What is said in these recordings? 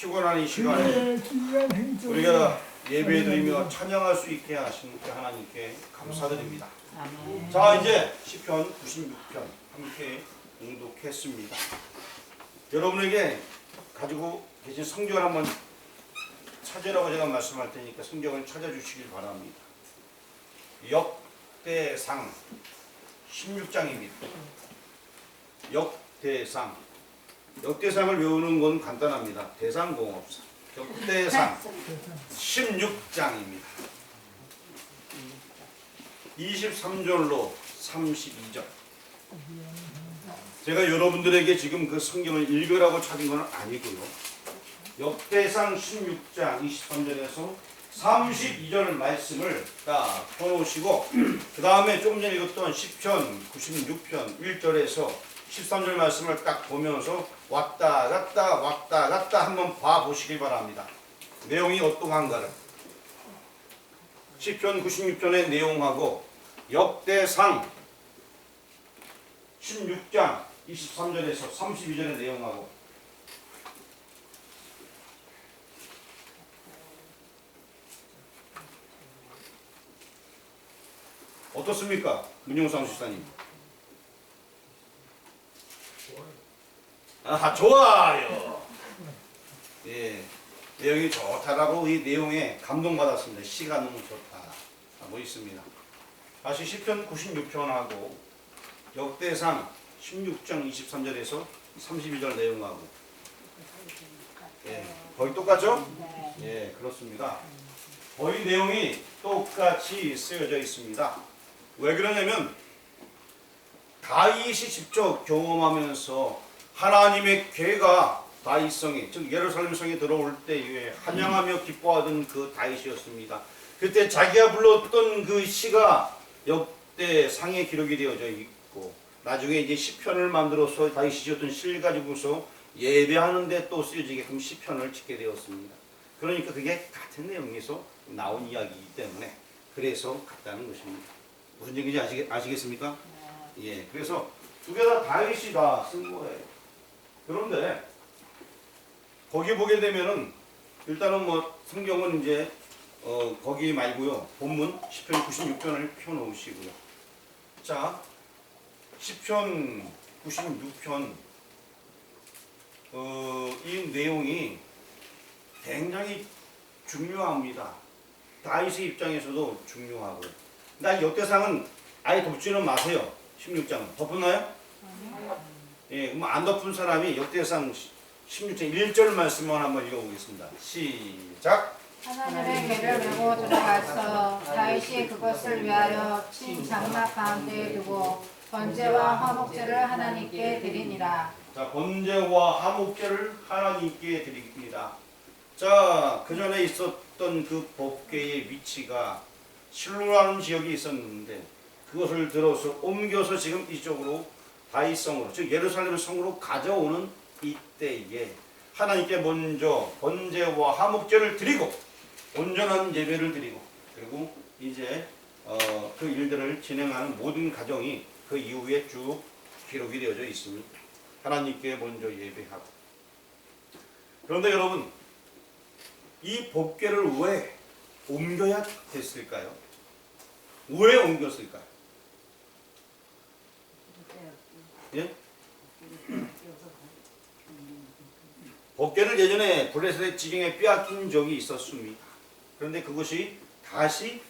피곤한 이 시간에 우리가 예배드리며 찬양할 수 있게 하신 그 하나님께 감사드립니다. 자 이제 시편 96편 함께 공독했습니다. 여러분에게 가지고 계신 성경을 한번 찾으라고 제가 말씀할 테니까 성경을 찾아주시길 바랍니다. 역대상 16장입니다. 역대상 역대상을 외우는 건 간단합니다. 대상공업사 역대상 16장입니다. 23절로 32절. 제가 여러분들에게 지금 그 성경을 읽으라고 찾은 건 아니고요. 역대상 16장 23절에서 32절 말씀을 딱 펴놓으시고 그 다음에 조금 전에 읽었던 10편 96편 1절에서 13절 말씀을 딱 보면서 왔다 갔다 왔다 갔다 한번 봐보시길 바랍니다. 내용이 어떠한가를 10편 96편의 내용하고 역대상 16장 23절에서 32절의 내용하고 어떻습니까? 문용상 수사님. 아 좋아요. 예, 내용이 좋다라고 이 내용에 감동받았습니다. 시가 너무 좋다 하고 있습니다. 다시 시편 96편하고 역대상 16장 23절에서 32절 내용하고 예, 거의 똑같죠? 예, 그렇습니다. 거의 내용이 똑같이 쓰여져 있습니다. 왜 그러냐면 다윗이 직접 경험하면서 하나님의 괴가 다윗성에 즉 예루살렘 성에 들어올 때에 환영하며 기뻐하던 그 다윗이었습니다. 그때 자기가 불렀던 그 시가 역대 상에 기록이 되어져 있고 나중에 이제 시편을 만들어서 다윗이 지었던 시를 가지고서 예배하는데 또 쓰여지게끔 시편을 짓게 되었습니다. 그러니까 그게 같은 내용에서 나온 이야기이기 때문에 그래서 같다는 것입니다. 무슨 얘기인지 아시겠, 아시겠습니까? 예, 그래서 두 개 다 다윗이 다 쓴 거예요. 그런데 거기 보게 되면은 일단은 뭐 성경은 이제 어 거기 말고요 본문 10편 96편을 펴 놓으시고요. 자 10편 96편 어 이 내용이 굉장히 중요합니다. 다윗의 입장에서도 중요하고. 나 역대상은 아예 덮지는 마세요. 16장은 덮었나요? 예, 그럼 안 덮은 사람이 역대상 16장 1절 말씀만 한번 읽어보겠습니다. 시작. 하나님의 괴를 메고 들어가서 다윗이 그것을 위하여 친 장막 가운데에 두고 번제와 화목제를 하나님께 드리니라. 자, 번제와 화목제를 하나님께 드립니다. 자, 그 전에 있었던 그 법궤의 위치가 실로라는 지역이 있었는데 그것을 들어서 옮겨서 지금 이쪽으로 다윗성으로 즉 예루살렘 성으로 가져오는 이때에 하나님께 먼저 번제와 화목제를 드리고 온전한 예배를 드리고 그리고 이제 어, 그 일들을 진행하는 모든 과정이 그 이후에 쭉 기록이 되어져 있습니다. 하나님께 먼저 예배하고 그런데 여러분 이 법궤를 왜 옮겨야 됐을까요? 왜 옮겼을까요? 예? 법궤를 예전에 블레셋의 지경에 빼앗긴 적이 있었습니다. 그런데 그것이 다시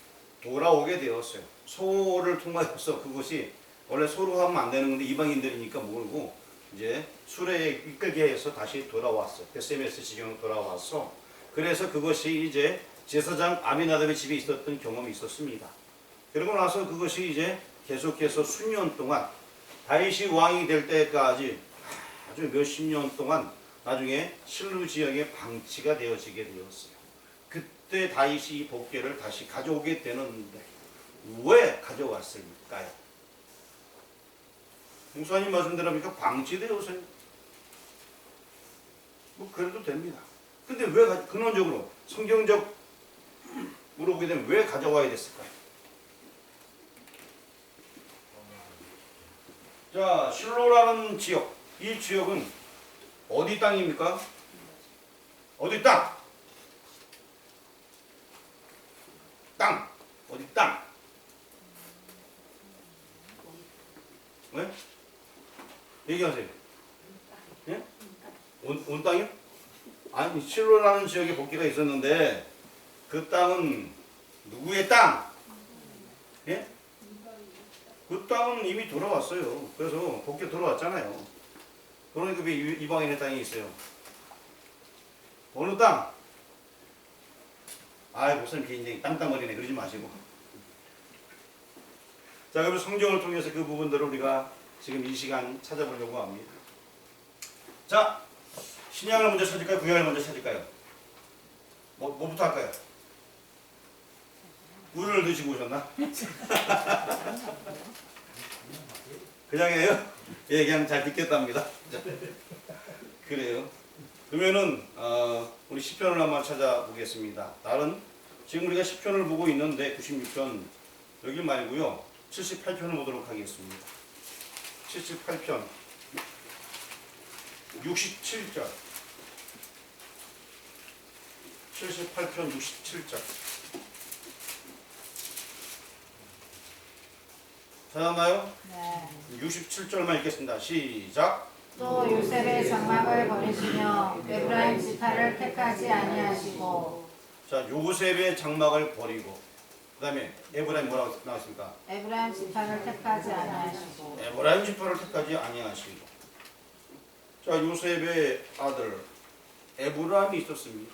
돌아오게 되었어요. 소를 통하여서 그것이 원래 소로 하면 안 되는 건데 이방인들이니까 모르고 이제 수레에 이끌게 해서 다시 돌아왔어. 베세메스 지경으로 돌아왔어. 그래서 그것이 이제 제사장 아미나답의 집에 있었던 경험이 있었습니다. 그러고 나서 그것이 이제 계속해서 수년 동안 다윗이 왕이 될 때까지 아주 몇십 년 동안 나중에 실루 지역에 방치가 되어지게 되었어요. 그때 다윗이 이 복궤를 다시 가져오게 되는데 왜 가져왔을까요? 목사님 말씀대로 보니까 방치되어서요. 뭐 그래도 됩니다. 근데 왜 가- 근원적으로 성경적 물어보게 되면 왜 가져와야 됐을까요? 자, 실로라는 지역, 이 지역은 어디 땅입니까? 어디 땅? 땅. 어디 땅? 왜? 얘기하세요. 예? 온, 온 땅이요? 아니, 실로라는 지역에 복귀가 있었는데 그 땅은 누구의 땅? 예? 그 땅은 이미 돌아왔어요. 그래서 복귀 돌아왔잖아요. 그러니까 왜 이- 이방인의 땅이 있어요? 어느 땅? 아이, 목사님 개인적인 땅땅거리네. 그러지 마시고. 자, 그럼 성경을 통해서 그 부분들을 우리가 지금 이 시간 찾아보려고 합니다. 자, 신약을 먼저 찾을까요? 구약을 먼저 찾을까요? 뭐, 뭐부터 할까요? 물을 드시고 오셨나? 그냥 해요? 예, 그냥 잘 듣겠답니다. 자, 그래요. 그러면은 어, 우리 시편을 한번 찾아보겠습니다. 다른 지금 우리가 시편을 보고 있는데 96편 여기 말고요. 78편을 보도록 하겠습니다. 78편 67절 78편 67절 찾았나요? 네. 67절만 읽겠습니다. 시작. 또 요셉의 장막을 버리시며 에브라임 지파를 택하지 아니하시고 자, 요셉의 장막을 버리고 그다음에 에브라임 뭐라고 나왔습니까? 에브라임 지파를 택하지 아니하시고 에브라임 지파를 택하지 아니하시고. 자, 요셉의 아들 에브라임이 있었습니다.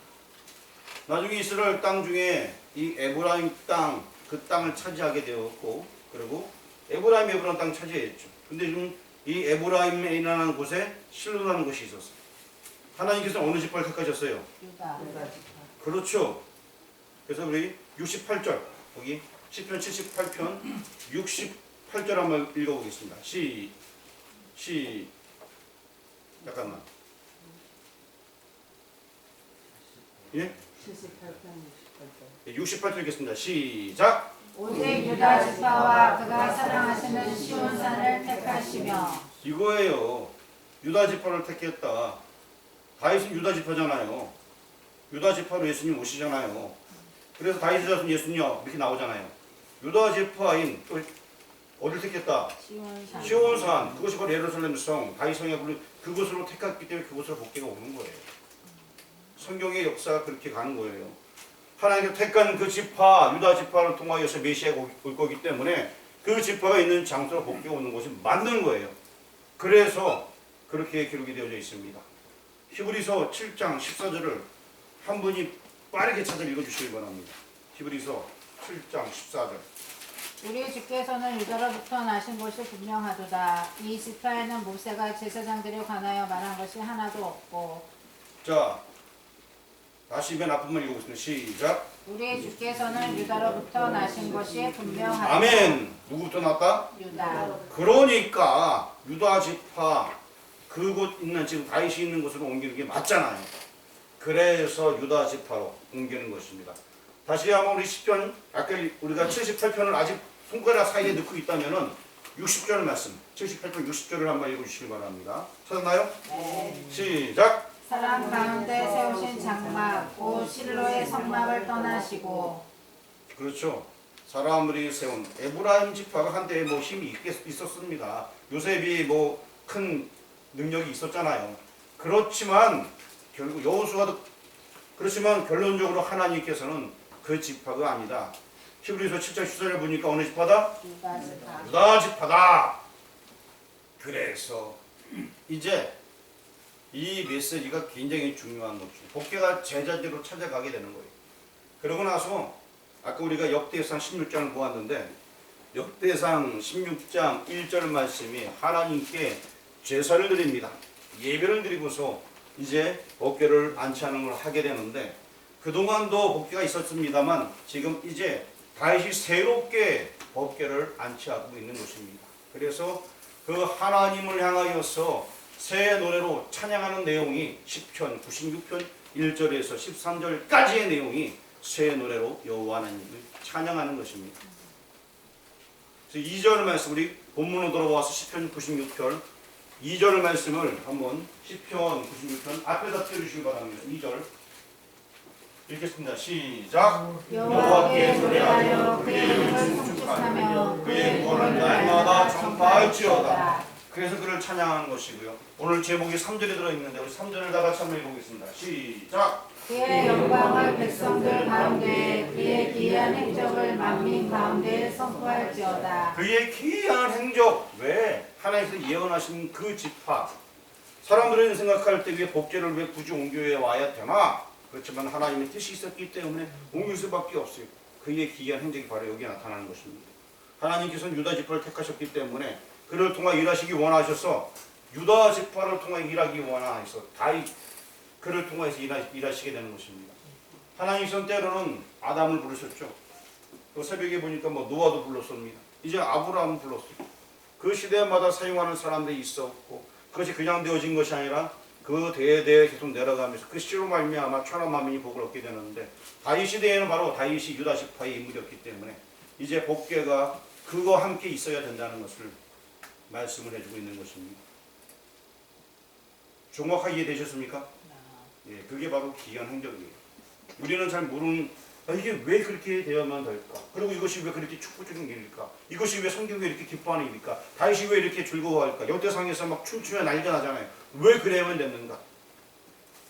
나중에 이스라엘 땅 중에 이 에브라임 땅, 그 땅을 차지하게 되었고, 그리고 에브라임 에브라임 땅 차지했죠. 근데 지금 이 에브라임이라는 곳에 실로라는 곳이 있었어요. 하나님께서 어느 지파를 택하셨어요? 유다 그렇죠. 그래서 우리 68절 거기 10편 78편 68절 한번 읽어보겠습니다. 시, 시, 잠깐만. 예? 68절 읽겠습니다. 시작. 오직 유다 지파와 그가 사랑하시는 시온 산을 택하시며 이거예요. 유다 지파를 택했다. 다윗은 유다 지파잖아요. 유다 지파로 예수님 오시잖아요. 그래서 다윗의 자손 예수님요 이렇게 나오잖아요. 유다 지파인 또 어딜 택했다? 시온산 시온산 그것이 바로 예루살렘 성 다윗 성에 부른 그곳으로 택했기 때문에 그곳으로 복귀가 오는 거예요. 성경의 역사가 그렇게 가는 거예요. 하나님께 택한 그 지파 유다 지파를 통하여서 메시아가 올- 올 거기 때문에 그 지파가 있는 장소로 복귀가 오는 것이 맞는 거예요. 그래서 그렇게 기록이 되어져 있습니다. 히브리서 7장 14절을 한 분이 빠르게 찾아 읽어주시기 바랍니다. 히브리서 7장 14절. 우리 주께서는 유다로부터 나신 것이 분명하도다 이 지파에는 모세가 제사장들에 관하여 말한 것이 하나도 없고 자, 다시 맨 앞부분 읽어보겠습니다. 시작. 우리 주께서는 유다로부터 나신 것이 분명하다 아멘. 누구부터 났다? 유다 그러니까 유다 지파 그곳 있는 지금 다윗이 있는 곳으로 옮기는 게 맞잖아요. 그래서 유다 지파로 옮기는 것입니다. 다시 한번 우리 10편 아까 우리가 78편을 아직 손가락 사이에 넣고 있다면은 60절 말씀 78편 60절을 한번 읽어주시기 바랍니다. 찾았나요? 시작. 사람 가운데 세우신 장막 오 실로의 성막을 떠나시고 그렇죠. 사람들이 세운 에브라임 지파가 한때 뭐 힘이 있겠, 있었습니다. 요셉이 뭐 큰 능력이 있었잖아요. 그렇지만 결국 여호수아도 그렇지만 결론적으로 하나님께서는 그 지파가 아니다. 히브리서 7장 14절 보니까 어느 지파다? 유다 유다 지파다. 그래서 이제 이 메시지가 굉장히 중요한 것이죠. 복귀가 제자리로 찾아가게 되는 거예요. 그러고 나서 아까 우리가 역대상 16장을 보았는데 역대상 16장 1절 말씀이 하나님께 제사를 드립니다. 예배를 드리고서 이제 복귀를 안치하는 걸 하게 되는데 그동안도 복귀가 있었습니다만 지금 이제 다시 새롭게 법궤를 안치하고 있는 것입니다. 그래서 그 하나님을 향하여서 새 노래로 찬양하는 내용이 10편 96편 1절에서 13절까지의 내용이 새 노래로 여호와 하나님을 찬양하는 것입니다. 그래서 2절 말씀 우리 본문으로 돌아와서 10편 96편 2절 말씀을 한번 10편 96편 앞에다 펴주시기 바랍니다. 2절 읽겠습니다. 시작. 여호와께 노래하여 그의 이름을 송축하며 그의 구원을 날마다 전파할지어다. 그래서 그를 찬양하는 것이고요. 오늘 제목이 3절에 들어있는데 우리 3절을 다 같이 한번 읽어보겠습니다. 시작. 그의 영광을 백성들 가운데 그의 기이한 행적을 만민 가운데 선포할지어다. 그의 기이한 행적 왜 하나님께서 예언하신 그 지파 사람들은 생각할 때 왜 복제를 왜 굳이 옹교에 와야 되나 그렇지만 하나님의 뜻이 있었기 때문에 옹길 수밖에 없어요 그의 기이한 행적이 바로 여기에 나타나는 것입니다 하나님께서는 유다 지파를 택하셨기 때문에 그를 통하 일하시기 원하셔서 유다 지파를 통하 일하기 원하셔서 다이 그를 통해서 일하, 일하시게 되는 것입니다 하나님께서는 때로는 아담을 부르셨죠 또 새벽에 보니까 뭐 노아도 불렀습니다. 이제 아브라함 불렀어요. 그 시대마다 사용하는 사람들이 있었고 그것이 그냥 되어진 것이 아니라 그 대대에 계속 내려가면서 그 씨로 말미암아 천하 만민이 복을 얻게 되는데 다윗 시대에는 바로 다윗이 유다 지파의 인물이었기 때문에 이제 복계가 그거 함께 있어야 된다는 것을 말씀을 해주고 있는 것입니다. 정확하게 이해되셨습니까? 예, 그게 바로 기이한 행적이에요. 우리는 잘 모르는 아, 이게 왜 그렇게 되어야만 될까? 그리고 이것이 왜 그렇게 축구적인 일일까? 이것이 왜 성경이 이렇게 기뻐하는 일일까? 다윗이 왜 이렇게 즐거워할까? 역대상에서 막 춤추며 난리가 나잖아요. 왜 그래야만 됐는가?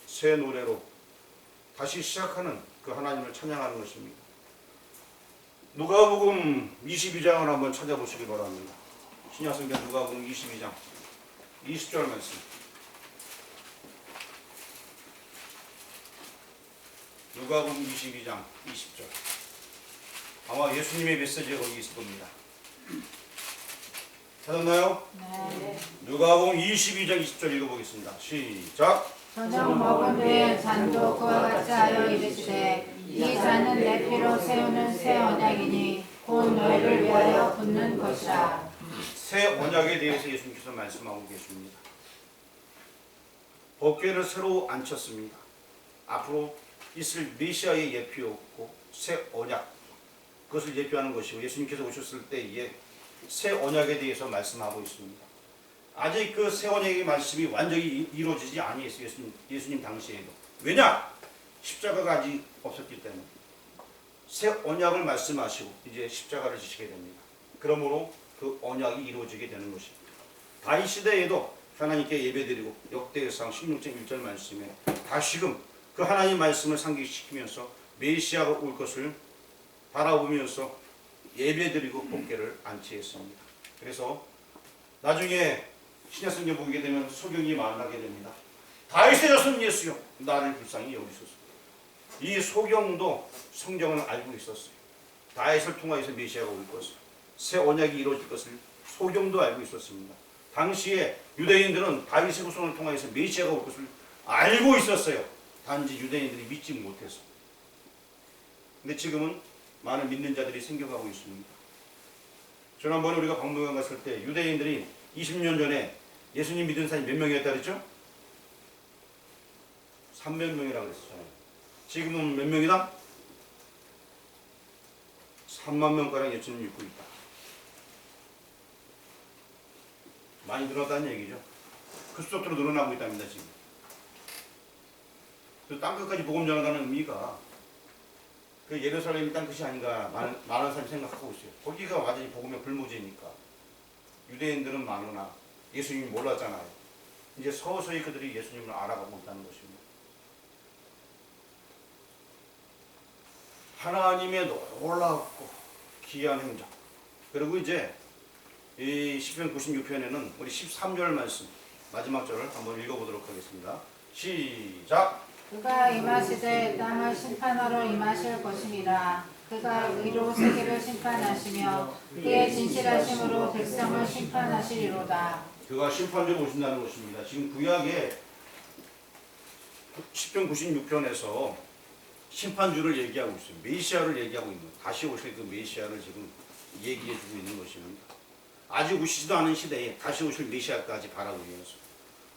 새 노래로 다시 시작하는 그 하나님을 찬양하는 것입니다. 누가복음 22장을 한번 찾아보시기 바랍니다. 신약성경 누가복음 22장 20절 말씀. 누가복음 22장 20절. 아마 예수님의 메시지가 거기 있을 겁니다. 찾았나요? 네. 누가복음 22장 20절 읽어보겠습니다. 시작. 저녁 먹은 후에 잔도 그와 같이 하여 이르시되 이 잔은 내 피로 세우는 새 언약이니 곧 너희를 위하여 붓는 것이라. 새 언약에 대해서 예수님께서 말씀하고 계십니다. 법궤를 새로 앉혔습니다. 앞으로 있을 메시아의 예표였고 새 언약 그것을 예표하는 것이고 예수님께서 오셨을 때에 새 언약에 대해서 말씀하고 있습니다. 아직 그 새 언약의 말씀이 완전히 이- 이루어지지 아니했어요. 예수님, 예수님 당시에도. 왜냐? 십자가가 아직 없었기 때문에. 새 언약을 말씀하시고 이제 십자가를 지시게 됩니다. 그러므로 그 언약이 이루어지게 되는 것입니다. 다이 시대에도 하나님께 예배드리고 역대상 16장 1절 말씀에 다시금 그 하나님 말씀을 상기시키면서 메시아가 올 것을 바라보면서 예배드리고 복개를 안치했습니다. 그래서 나중에 신약성경 보게 되면 소경이 만나게 됩니다. 다윗의 자손 예수여 나를 불쌍히 여기소서. 이 소경도 성경을 알고 있었어요. 다윗을 통하여서 메시아가 올 것을 새 언약이 이루어질 것을 소경도 알고 있었습니다. 당시에 유대인들은 다윗의 후손을 통하여서 메시아가 올 것을 알고 있었어요. 단지 유대인들이 믿지 못해서. 근데 지금은 많은 믿는 자들이 생겨가고 있습니다. 지난번에 우리가 박물관 갔을 때 유대인들이 20년 전에 예수님 믿은 사람이 몇 명이었다 그랬죠? 3몇 명이라고 그랬잖아요. 지금은 몇 명이다? 3만 명가량 예수님 믿고 있다. 많이 늘어났다는 얘기죠. 그 수적으로 늘어나고 있답니다, 지금. 그 땅끝까지 복음 전하다는 의미가 그 예루살렘이 땅끝이 아닌가 많은, 많은 사람이 생각하고 있어요. 거기가 완전히 복음의 불모지니까. 유대인들은 많으나 예수님이 몰랐잖아요. 이제 서서히 그들이 예수님을 알아가고 있다는 것입니다. 하나님의 놀랍고 기이한 행적. 그리고 이제 이 시편 96편에는 우리 13절 말씀 마지막 절을 한번 읽어보도록 하겠습니다. 시작. 그가 임하시되 땅을 심판하러 임하실 것입니다. 그가 의로 세계를 심판하시며 그의 진실하심으로 백성을 심판하시리로다. 그가 심판대로 오신다는 것입니다. 지금 구약의 10편 96편에서 심판주를 얘기하고 있어요. 메시아를 얘기하고 있는 거예요. 다시 오실 그 메시아를 지금 얘기해 주고 있는 것입니다. 아직 오시지도 않은 시대에 다시 오실 메시아까지 바라보면서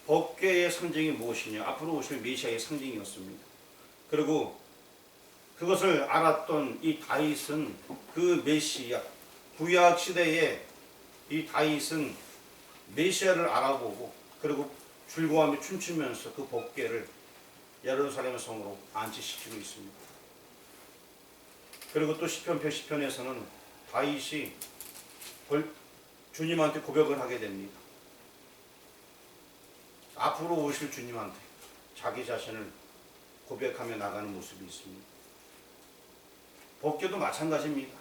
법계의 상징이 무엇이냐 앞으로 오실 메시아의 상징이었습니다. 그리고 그것을 알았던 이 다윗은 그 메시아 구약 시대에 이 다윗은 메시아를 알아보고 그리고 즐거워하며 춤추면서 그 법계를 예루살렘 성으로 안치시키고 있습니다. 그리고 또 시편 110편에서는 다윗이 벌- 주님한테 고백을 하게 됩니다. 앞으로 오실 주님한테 자기 자신을 고백하며 나가는 모습이 있습니다. 법궤도 마찬가지입니다.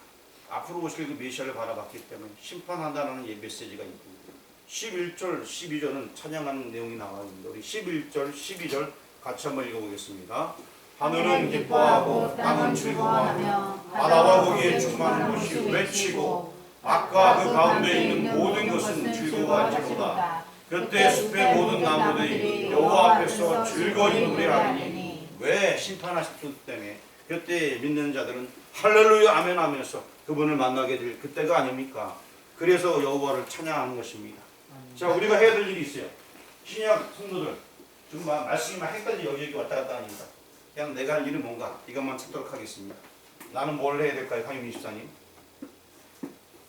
앞으로 오실 그 메시아를 바라봤기 때문에 심판한다는 예 메시지가 있습니다. 11절, 12절은 찬양하는 내용이 나와 있는데 우리 11절, 12절 같이 한번 읽어보겠습니다. 하늘은 기뻐하고 땅은 즐거워하며 바다와 거기에 충만한 곳이 외치고 악과 그 가운데 있는 모든 것은 즐거워할지로다. 그때 숲의 모든 나무들이 여호와 앞에서 즐거이 노래하리니 왜 심판하실 분 때문에 그때 믿는 자들은 할렐루야 아멘 하면서 그분을 만나게 될 그때가 아닙니까? 그래서 여호와를 찬양하는 것입니다. 자 우리가 해야 될 일이 있어요. 신약 성도들 지금 막 말씀이 막 헷갈리 여기 왔다 갔다 하니까 그냥 내가 할 일은 뭔가 이것만 찾도록 하겠습니다. 나는 뭘 해야 될까요, 황윤 집사님?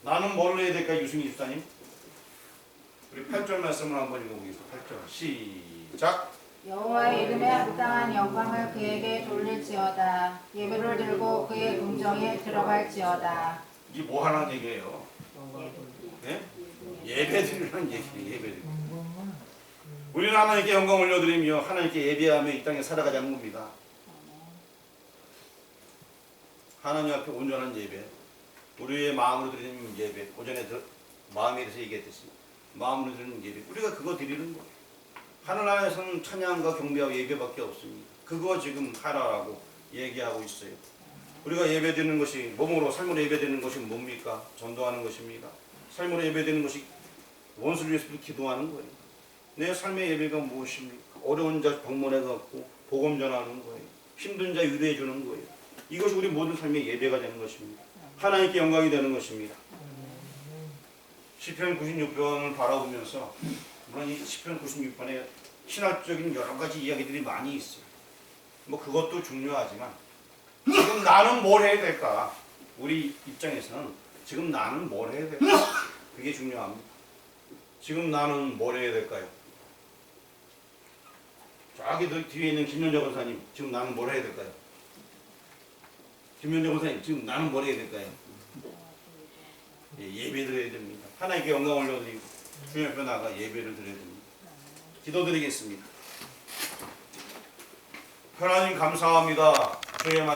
나는 뭘 해야 될까요, 유승희 집사님? 우리 8절 말씀을 한번 읽어보겠습니다. 8절 시작. 여호와의 이름에 합당한 영광을 그에게 돌릴지어다. 예배를 들고 그의 궁정에 들어갈지어다. 이게 뭐 하는 얘기예요? 예? 예배 드리는 얘기예요. 예배 드리. 우리는 하나님께 영광 올려드리며 하나님께 예배하며 이 땅에 살아가자는 겁니다. 하나님 앞에 온전한 예배, 우리의 마음으로 드리는 예배, 오전에 들, 마음에 대해서 얘기했듯이 마음으로 드리는 예배, 우리가 그거 드리는 거예요. 하늘나라에서는 찬양과 경배와 예배밖에 없습니다. 그거 지금 하라라고 얘기하고 있어요. 우리가 예배 드리는 것이 몸으로 삶으로 예배 드리는 것이 뭡니까? 전도하는 것입니다. 삶으로 예배 드리는 것이 원수를 위해서 기도하는 거예요. 내 삶의 예배가 무엇입니까? 어려운 자 방문해 갖고 복음 전하는 거예요. 힘든 자 위로해 주는 거예요. 이것이 우리 모든 삶의 예배가 되는 것입니다. 하나님께 영광이 되는 것입니다. 시편 96편을 바라보면서 물론 이 시편 96편에 신학적인 여러 가지 이야기들이 많이 있어요. 뭐 그것도 중요하지만 지금 나는 뭘 해야 될까? 우리 입장에서는 지금 나는 뭘 해야 될까? 그게 중요합니다. 지금 나는 뭘 해야 될까요? 저기 저 뒤에 있는 김현정 권사님, 지금 나는 뭘 해야 될까요? 김현정 권사님, 지금 나는 뭘 해야 될까요? 예, 예배 드려야 됩니다. 하나님께 영광 올려드리고 주님 앞에 나가 예배를 드려야 됩니다. 기도드리겠습니다. 하나님 감사합니다. 주의 말